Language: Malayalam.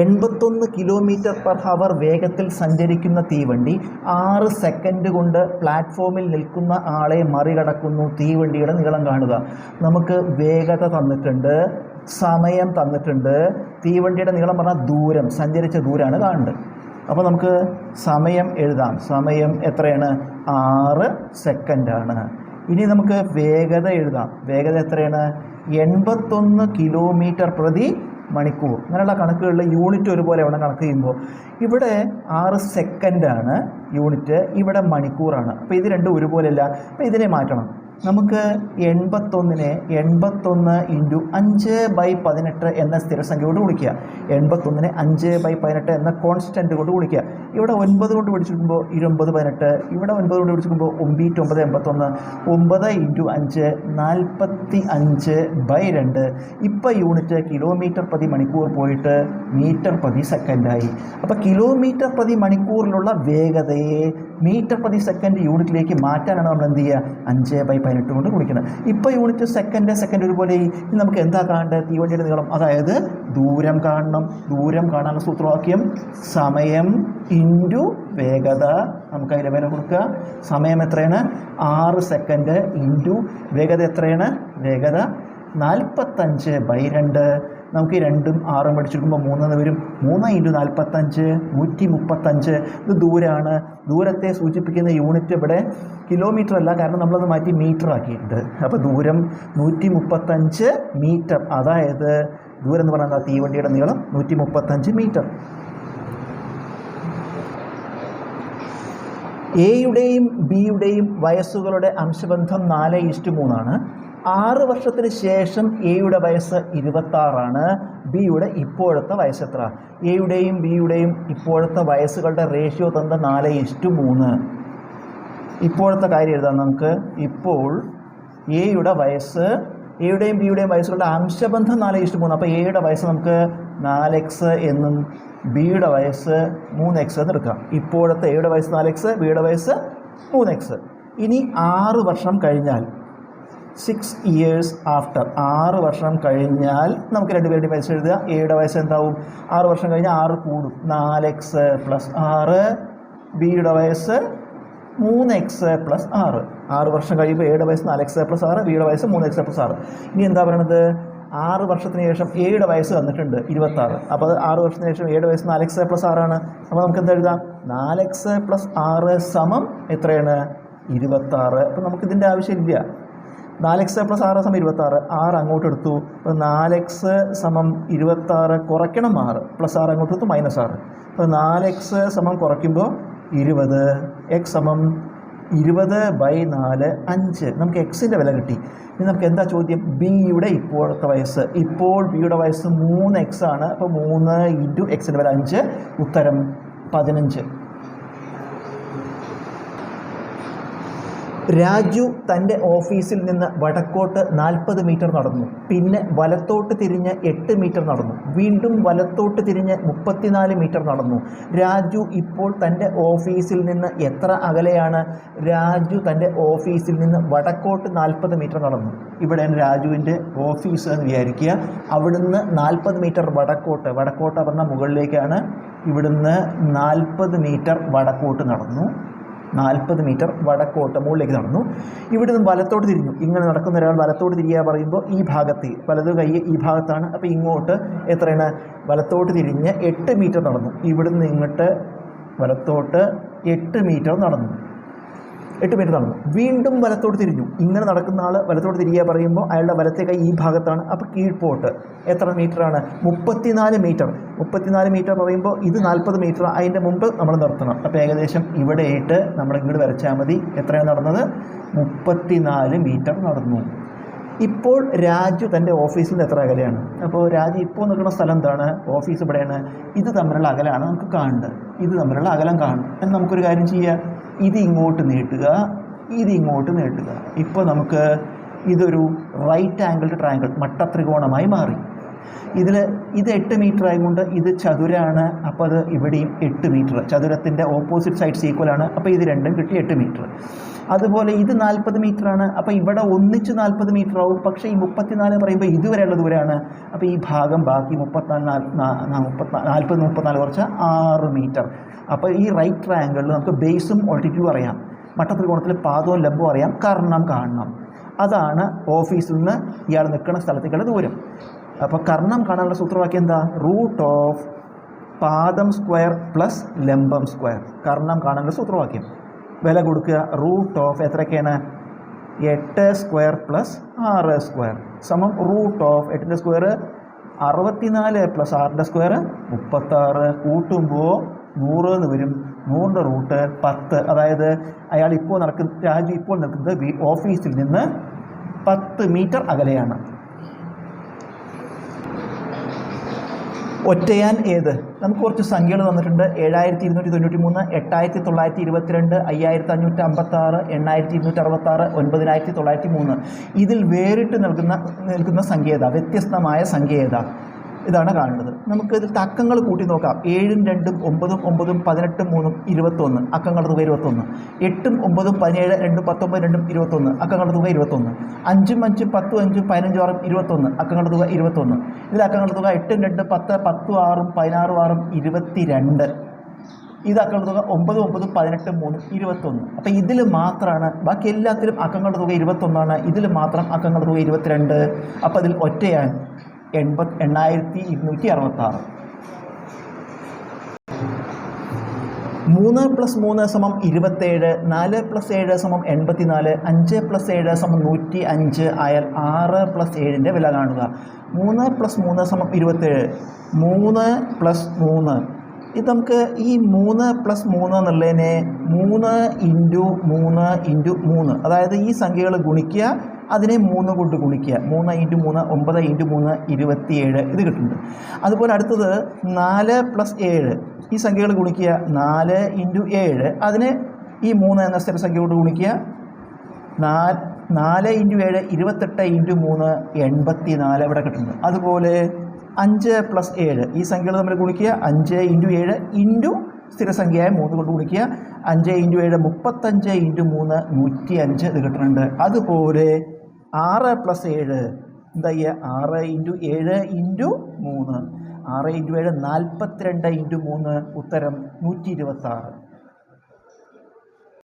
എൺപത്തൊന്ന് കിലോമീറ്റർ പെർ ഹവർ വേഗത്തിൽ സഞ്ചരിക്കുന്ന തീവണ്ടി ആറ് സെക്കൻഡ് കൊണ്ട് പ്ലാറ്റ്ഫോമിൽ നിൽക്കുന്ന ആളെ മറികടക്കുന്നു തീവണ്ടിയുടെ നീളം കാണുക. നമുക്ക് വേഗത തന്നിട്ടുണ്ട് സമയം തന്നിട്ടുണ്ട്. തീവണ്ടിയുടെ നീളം പറഞ്ഞാൽ ദൂരം സഞ്ചരിച്ച ദൂരമാണ് കാണേണ്ടത്. അപ്പോൾ നമുക്ക് സമയം എഴുതാം. സമയം എത്രയാണ്? ആറ് സെക്കൻഡാണ് ഇനി നമുക്ക് വേഗത എഴുതാം. വേഗത എത്രയാണ്? എൺപത്തൊന്ന് കിലോമീറ്റർ പ്രതി മണിക്കൂർ. അങ്ങനെയുള്ള കണക്കുകളിൽ യൂണിറ്റ് ഒരുപോലെ വേണം കണക്ക് ചെയ്യുമ്പോൾ. ഇവിടെ ആറ് സെക്കൻഡാണ് യൂണിറ്റ്. ഇവിടെ മണിക്കൂറാണ്. അപ്പോൾ ഇത് രണ്ടും ഒരുപോലെയല്ല. അപ്പോൾ ഇതിനെ മാറ്റണം. നമുക്ക് എൺപത്തൊന്നിനെ എൺപത്തൊന്ന് ഇന്റു അഞ്ച് ബൈ പതിനെട്ട് എന്ന സ്ഥിരസംഖ്യ കൊണ്ട് ഗുണിക്കുക. എൺപത്തൊന്നിനെ അഞ്ച് ബൈ പതിനെട്ട് എന്ന കോൺസ്റ്റന്റ് കൊണ്ട് ഗുണിക്കുക. ഇവിടെ ഒൻപത് കൊണ്ട് പിടിച്ചിരിക്കുമ്പോൾ ഇരുപത് പതിനെട്ട് ഇവിടെ ഒൻപത് കൊണ്ട് പിടിച്ചിരിക്കുമ്പോൾ ഒമ്പീറ്റ് ഒമ്പത് എൺപത്തൊന്ന് ഒമ്പത് ഇന്റു അഞ്ച് നാൽപ്പത്തി അഞ്ച് ബൈ രണ്ട്. ഇപ്പോൾ യൂണിറ്റ് കിലോമീറ്റർ പ്രതി മണിക്കൂർ പോയിട്ട് മീറ്റർ പ്രതി സെക്കൻഡായി. അപ്പോൾ കിലോമീറ്റർ പ്രതി മണിക്കൂറിലുള്ള വേഗതയെ മീറ്റർ പ്രതി സെക്കൻഡ് യൂണിറ്റിലേക്ക് മാറ്റാനാണ് നമ്മൾ എന്ത് ചെയ്യുക? അഞ്ച് ബൈ പതിനെട്ട് കൊണ്ട് ഗുണിക്കുന്നത് ഇപ്പോൾ യൂണിറ്റ് സെക്കൻഡ് സെക്കൻഡ് ഒരുപോലെ നമുക്ക് എന്താ കാണേണ്ടത്? തീവണ്ടിയുടെ നീളം. അതായത് ദൂരം കാണണം. ദൂരം കാണാനുള്ള സൂത്രവാക്യം സമയം ഇന്റു വേഗത. നമുക്ക് അതിന്റെ വില കൊടുക്കുക. സമയം എത്രയാണ്? ആറ് സെക്കൻഡ് ഇന്റു വേഗത എത്രയാണ്? വേഗത നാൽപ്പത്തഞ്ച് ബൈ രണ്ട്. നമുക്ക് രണ്ടും ആറും പഠിച്ചെടുക്കുമ്പോൾ മൂന്നെന്ന് വരും. മൂന്ന് ഇന്റു നാൽപ്പത്തഞ്ച് നൂറ്റി മുപ്പത്തഞ്ച്. ഇത് ദൂരമാണ് ദൂരത്തെ സൂചിപ്പിക്കുന്ന യൂണിറ്റ് ഇവിടെ കിലോമീറ്റർ അല്ല കാരണം നമ്മളത് മാറ്റി മീറ്റർ ആക്കിയിട്ടുണ്ട്. അപ്പോൾ ദൂരം നൂറ്റി മുപ്പത്തഞ്ച് മീറ്റർ അതായത് ദൂരം എന്ന് പറയുന്നത് തീവണ്ടിയുടെ നീളം നൂറ്റി മുപ്പത്തഞ്ച് മീറ്റർ എയുടെയും ബിയുടെയും വയസ്സുകളുടെ അംശബന്ധം നാല് ഇഷ്ടു മൂന്നാണ്. ആറ് വർഷത്തിന് ശേഷം എയുടെ വയസ്സ് ഇരുപത്താറാണ് ബിയുടെ ഇപ്പോഴത്തെ വയസ്സ് എത്ര? എയുടെയും ബിയുടെയും ഇപ്പോഴത്തെ വയസ്സുകളുടെ റേഷ്യോ തന്ന നാല് ഇഷ്ടു മൂന്ന്. ഇപ്പോഴത്തെ കാര്യം എഴുതാം നമുക്ക്. ഇപ്പോൾ എയുടെ വയസ്സ് എയുടെയും ബിയുടെയും വയസ്സുകളുടെ അംശബന്ധം നാല് ഇഷ്ടു മൂന്ന്. അപ്പോൾ എയുടെ വയസ്സ് നമുക്ക് നാല് എക്സ് എന്നും ബിയുടെ വയസ്സ് മൂന്ന് എക്സ് എന്ന് എടുക്കാം. ഇപ്പോഴത്തെ എയുടെ വയസ്സ് നാല് എക്സ് ബിയുടെ വയസ്സ് മൂന്ന് എക്സ്. ഇനി ആറ് വർഷം കഴിഞ്ഞാൽ സിക്സ് ഇയേഴ്സ് ആഫ്റ്റർ ആറ് വർഷം കഴിഞ്ഞാൽ നമുക്ക് രണ്ടുപേരുടെ വയസ്സ് എഴുതുക. എയുടെ വയസ്സ് എന്താവും? ആറ് വർഷം കഴിഞ്ഞാൽ ആറ് കൂടും. നാല് എക്സ് പ്ലസ് ആറ്. ബിയുടെ വയസ്സ് മൂന്ന് എക്സ് പ്ലസ് ആറ്. ആറ് വർഷം കഴിയുമ്പോൾ എയുടെ വയസ്സ് നാല് എക്സ് പ്ലസ് ആറ് ബിയുടെ വയസ്സ് മൂന്ന് എക്സ് പ്ലസ് ആറ്. ഇനി എന്താ പറയണത്? ആറ് വർഷത്തിന് ശേഷം എയുടെ വയസ്സ് തന്നിട്ടുണ്ട് ഇരുപത്താറ്. അപ്പോൾ അത് ആറ് വർഷത്തിന് ശേഷം എയുടെ വയസ്സ് നാല് എക്സ് പ്ലസ് ആറാണ്. അപ്പോൾ നമുക്ക് എന്താ എഴുതാം? നാല് എക്സ് പ്ലസ് ആറ് സമം എത്രയാണ്? ഇരുപത്താറ്. അപ്പോൾ നമുക്കിതിന്റെ ആവശ്യമില്ല. നാല് എക്സ് പ്ലസ് ആറ് സമം ഇരുപത്താറ് ആറ് അങ്ങോട്ട് എടുത്തു. അപ്പോൾ നാല് എക്സ് സമം ഇരുപത്താറ് കുറയ്ക്കണം ആറ്. പ്ലസ് ആറ് അങ്ങോട്ട് എടുത്തു മൈനസ് ആറ്. അപ്പോൾ നാല് എക്സ് സമം കുറയ്ക്കുമ്പോൾ ഇരുപത്. എക്സ് സമം ഇരുപത് ബൈ നാല് അഞ്ച്. നമുക്ക് എക്സിന്റെ വില കിട്ടി. ഇനി നമുക്ക് എന്താ ചോദ്യം? ബിയുടെ ഇപ്പോഴത്തെ വയസ്സ്. ഇപ്പോൾ ബിയുടെ വയസ്സ് മൂന്ന് എക്സ് ആണ്. അപ്പോൾ മൂന്ന് ഇന്റു എക്സിന്റെ വില അഞ്ച്. ഉത്തരം പതിനഞ്ച്. രാജു തന്റെ ഓഫീസിൽ നിന്ന് വടക്കോട്ട് നാൽപ്പത് മീറ്റർ നടന്നു. പിന്നെ വലത്തോട്ട് തിരിഞ്ഞ് എട്ട് മീറ്റർ നടന്നു. വീണ്ടും വലത്തോട്ട് തിരിഞ്ഞ് മുപ്പത്തിനാല് മീറ്റർ നടന്നു. രാജു ഇപ്പോൾ തന്റെ ഓഫീസിൽ നിന്ന് എത്ര അകലെയാണ്? രാജു തന്റെ ഓഫീസിൽ നിന്ന് വടക്കോട്ട് നാൽപ്പത് മീറ്റർ നടന്നു. ഇവിടെയാണ് രാജുവിന്റെ ഓഫീസ് എന്ന് വിചാരിക്കുക. അവിടുന്ന് നാൽപ്പത് മീറ്റർ വടക്കോട്ട്. വടക്കോട്ട് പറഞ്ഞാൽ മുകളിലേക്കാണ്. ഇവിടുന്ന് നാൽപ്പത് മീറ്റർ വടക്കോട്ട് നടന്നു. നാൽപ്പത് മീറ്റർ വടക്കോട്ട് മുകളിലേക്ക് നടന്നു. ഇവിടെ നിന്ന് വലത്തോട്ട് തിരിഞ്ഞു. ഇങ്ങനെ നടക്കുന്ന ഒരാൾ വലത്തോട്ട് തിരിയുക പറയുമ്പോൾ ഈ ഭാഗത്ത് വലത് കൈ ഈ ഭാഗത്താണ്. അപ്പോൾ ഇങ്ങോട്ട് എത്രയാണ്? വലത്തോട്ട് തിരിഞ്ഞ് എട്ട് മീറ്റർ നടന്നു. ഇവിടുന്ന് ഇങ്ങോട്ട് വലത്തോട്ട് എട്ട് മീറ്റർ നടന്നു. എട്ട് മീറ്റർ നടന്നു. വീണ്ടും വലത്തോട്ട് തിരിഞ്ഞു. ഇങ്ങനെ നടക്കുന്ന ആൾ വലത്തോട്ട് തിരിയുക പറയുമ്പോൾ അയാളുടെ വലത്തെ കൈ ഈ ഭാഗത്താണ്. അപ്പോൾ കീഴ്പോട്ട്. എത്ര മീറ്ററാണ്? മുപ്പത്തിനാല് മീറ്റർ. മുപ്പത്തിനാല് മീറ്റർ പറയുമ്പോൾ ഇത് നാൽപ്പത് മീറ്റർ. അതിന്റെ മുമ്പ് നമ്മൾ നിർത്തണം. അപ്പോൾ ഏകദേശം ഇവിടെയായിട്ട് നമ്മൾ ഇങ്ങോട്ട് വരച്ചാൽ മതി. എത്രയാണ് നടന്നത്? മുപ്പത്തിനാല് മീറ്റർ നടന്നു. ഇപ്പോൾ രാജു തന്റെ ഓഫീസിൽ നിന്ന് എത്ര അകലെയാണ്? അപ്പോൾ രാജു ഇപ്പോൾ നിൽക്കുന്ന സ്ഥലം എന്താണ്? ഓഫീസ് ഇവിടെയാണ്. ഇത് തമ്മിലുള്ള അകലാണ് നമുക്ക് കാണേണ്ടത് ഇത് തമ്മിലുള്ള അകലം കാണും. എന്ന് നമുക്കൊരു കാര്യം ചെയ്യാം. ഇത് ഇങ്ങോട്ട് നീട്ടുക ഇത് ഇങ്ങോട്ട് നീട്ടുക. ഇപ്പോൾ നമുക്ക് ഇതൊരു റൈറ്റ് ആംഗിൾഡ് ട്രയാങ്കിൾ മട്ടത്രികോണമായി മാറി. ഇതിൽ ഇത് എട്ട് മീറ്റർ ആയതുകൊണ്ട് ഇത് ചതുരാണ്. അപ്പോൾ അത് ഇവിടെയും എട്ട് മീറ്റർ ചതുരത്തിന്റെ ഓപ്പോസിറ്റ് സൈഡ്സ് ഈക്വൽ ആണ്. അപ്പോൾ ഇത് രണ്ടും കിട്ടി എട്ട് മീറ്റർ അതുപോലെ ഇത് നാൽപ്പത് ആണ്. അപ്പോൾ ഇവിടെ ഒന്നിച്ച് നാൽപ്പത് മീറ്റർ ആവും. പക്ഷേ ഈ മുപ്പത്തിനാല് പറയുമ്പോൾ ഇതുവരെയുള്ള ദൂരമാണ്. അപ്പോൾ ഈ ഭാഗം ബാക്കി മുപ്പത്തിനാല് മുപ്പത്തിനാല് നാൽപ്പത് മുപ്പത്തിനാല് കുറച്ച് ആറ് മീറ്റർ അപ്പോൾ ഈ റൈറ്റ് ട്രയാങ്കിളിൽ നമുക്ക് ബേസും ഓൾട്ടിറ്റ്യൂഡ് അറിയാം. മട്ടത്രികോണത്തിൽ പാദവും ലംബവും അറിയാം. കർണം കാണണം. അതാണ് ഓഫീസിൽ നിന്ന് ഇയാൾ നിൽക്കുന്ന സ്ഥലത്തേക്കുള്ള ദൂരം. അപ്പോൾ കർണം കാണാനുള്ള സൂത്രവാക്യം എന്താ? റൂട്ട് ഓഫ് പാദം സ്ക്വയർ പ്ലസ് ലംബം സ്ക്വയർ കർണം കാണാനുള്ള സൂത്രവാക്യം. വില കൊടുക്കുക. റൂട്ട് ഓഫ് എത്രയൊക്കെയാണ്? എട്ട് സ്ക്വയർ പ്ലസ് ആറ് സ്ക്വയർ സമം റൂട്ട് ഓഫ് എട്ടിന്റെ സ്ക്വയർ അറുപത്തിനാല് പ്ലസ് ആറിന്റെ സ്ക്വയർ മുപ്പത്താറ്. കൂട്ടുമ്പോൾ നൂറ് എന്ന് വരും. നൂറിന്റെ റൂട്ട് പത്ത്. അതായത് അയാൾ ഇപ്പോൾ നടക്കുന്ന രാജു ഇപ്പോൾ നിൽക്കുന്നത് ഓഫീസിൽ നിന്ന് പത്ത് മീറ്റർ അകലെയാണ്. ഒറ്റയാൻ ഏത്? നമുക്ക് കുറച്ച് സംഖ്യകൾ തന്നിട്ടുണ്ട്. ഏഴായിരത്തി ഇരുന്നൂറ്റി തൊണ്ണൂറ്റി മൂന്ന് എട്ടായിരത്തി തൊള്ളായിരത്തി ഇരുപത്തിരണ്ട് അയ്യായിരത്തി അഞ്ഞൂറ്റി അമ്പത്തി ആറ് എണ്ണായിരത്തി ഇരുന്നൂറ്റി അറുപത്തി ആറ് ഒൻപതിനായിരത്തി തൊള്ളായിരത്തി മൂന്ന് ഇതിൽ വേറിട്ട് നൽകുന്ന നിൽക്കുന്ന സംഖ്യ ഏതാ? വ്യത്യസ്തമായ സംഖ്യ ഏതാ? ഇതാണ് കാണുന്നത് നമുക്ക് ഇതിൽ അക്കങ്ങൾ കൂട്ടി നോക്കാം. ഏഴും രണ്ടും ഒമ്പതും ഒമ്പതും പതിനെട്ടും മൂന്നും ഇരുപത്തൊന്ന്. അക്കങ്ങളുടെ തുക ഇരുപത്തൊന്ന്. എട്ടും ഒമ്പതും പതിനേഴ് രണ്ടും പത്തൊമ്പത് രണ്ടും ഇരുപത്തൊന്ന്. അക്കങ്ങളുടെ തുക ഇരുപത്തൊന്ന്. അഞ്ചും അഞ്ചും പത്തും അഞ്ചും പതിനഞ്ചും ആറും ഇരുപത്തൊന്ന്. അക്കങ്ങളുടെ തുക ഇരുപത്തൊന്ന്. ഇതിൽ അക്കങ്ങളുടെ തുക എട്ടും രണ്ടും പത്ത് പത്തും ആറും പതിനാറും ആറും ഇരുപത്തി രണ്ട് ഇത് അക്കങ്ങളുടെ തുക ഒമ്പത് ഒമ്പത് പതിനെട്ട് മൂന്ന് ഇരുപത്തൊന്ന്. അപ്പോൾ ഇതിൽ മാത്രമാണ് ബാക്കി എല്ലാത്തിലും അക്കങ്ങളുടെ തുക ഇരുപത്തൊന്നാണ്. ഇതിൽ മാത്രം അക്കങ്ങളുടെ തുക ഇരുപത്തിരണ്ട്. അപ്പോൾ അതിൽ ഒറ്റയാൻ എൺപത് എണ്ണായിരത്തി ഇരുന്നൂറ്റി അറുപത്താറ്. മൂന്ന് പ്ലസ് മൂന്ന് സമം ഇരുപത്തേഴ് നാല് പ്ലസ് ഏഴ് സമം എൺപത്തിനാല് അഞ്ച് പ്ലസ് ഏഴ് സമം നൂറ്റി അഞ്ച് ആയാൽ ആറ് പ്ലസ് ഏഴിന്റെ വില കാണുക. മൂന്ന് പ്ലസ് മൂന്ന് സമം ഇരുപത്തേഴ് മൂന്ന് പ്ലസ് മൂന്ന്. ഇത് നമുക്ക് ഈ മൂന്ന് പ്ലസ് മൂന്ന് എന്നുള്ളതിനെ മൂന്ന് ഇന്റു മൂന്ന് ഇന്റു മൂന്ന് അതായത് ഈ സംഖ്യകൾ ഗുണിക്കുക അതിനെ മൂന്ന് കൊണ്ട് ഗുണിക്കുക. മൂന്ന് ഇന്റു മൂന്ന് ഒമ്പത് ഇന്റു മൂന്ന് ഇരുപത്തിയേഴ് ഇത് കിട്ടുന്നുണ്ട്. അതുപോലെ അടുത്തത് നാല് പ്ലസ് ഏഴ്. ഈ സംഖ്യകൾ ഗുണിക്കുക. നാല് ഇന്റു ഏഴ്. അതിനെ ഈ മൂന്ന് എന്ന സ്ഥിരസംഖ്യ കൊണ്ട് ഗുണിക്കുക. നാല് നാല് ഇന്റു ഏഴ് ഇരുപത്തെട്ട് ഇന്റു മൂന്ന് എൺപത്തി നാല് ഇവിടെ കിട്ടുന്നുണ്ട്. അതുപോലെ അഞ്ച് പ്ലസ് ഏഴ്. ഈ സംഖ്യകൾ തമ്മിൽ ഗുണിക്കുക. അഞ്ച് ഇന്റു ഏഴ് ഇന്റു സ്ഥിരസംഖ്യയായ മൂന്ന് കൊണ്ട് ഗുണിക്കുക. അഞ്ച് ഇന്റു ഏഴ് മുപ്പത്തഞ്ച് ഇന്റു മൂന്ന് നൂറ്റി അഞ്ച് ഇത് കിട്ടുന്നുണ്ട്. അതുപോലെ ആറ് പ്ലസ് ഏഴ്. എന്താ ചെയ്യുക ആറ് ഇന്റു ഏഴ് ഇന്റു മൂന്ന്. ആറ് ഇന്റു ഏഴ് നാൽപ്പത്തിരണ്ട് ഇന്റു മൂന്ന്. ഉത്തരം നൂറ്റി ഇരുപത്താറ്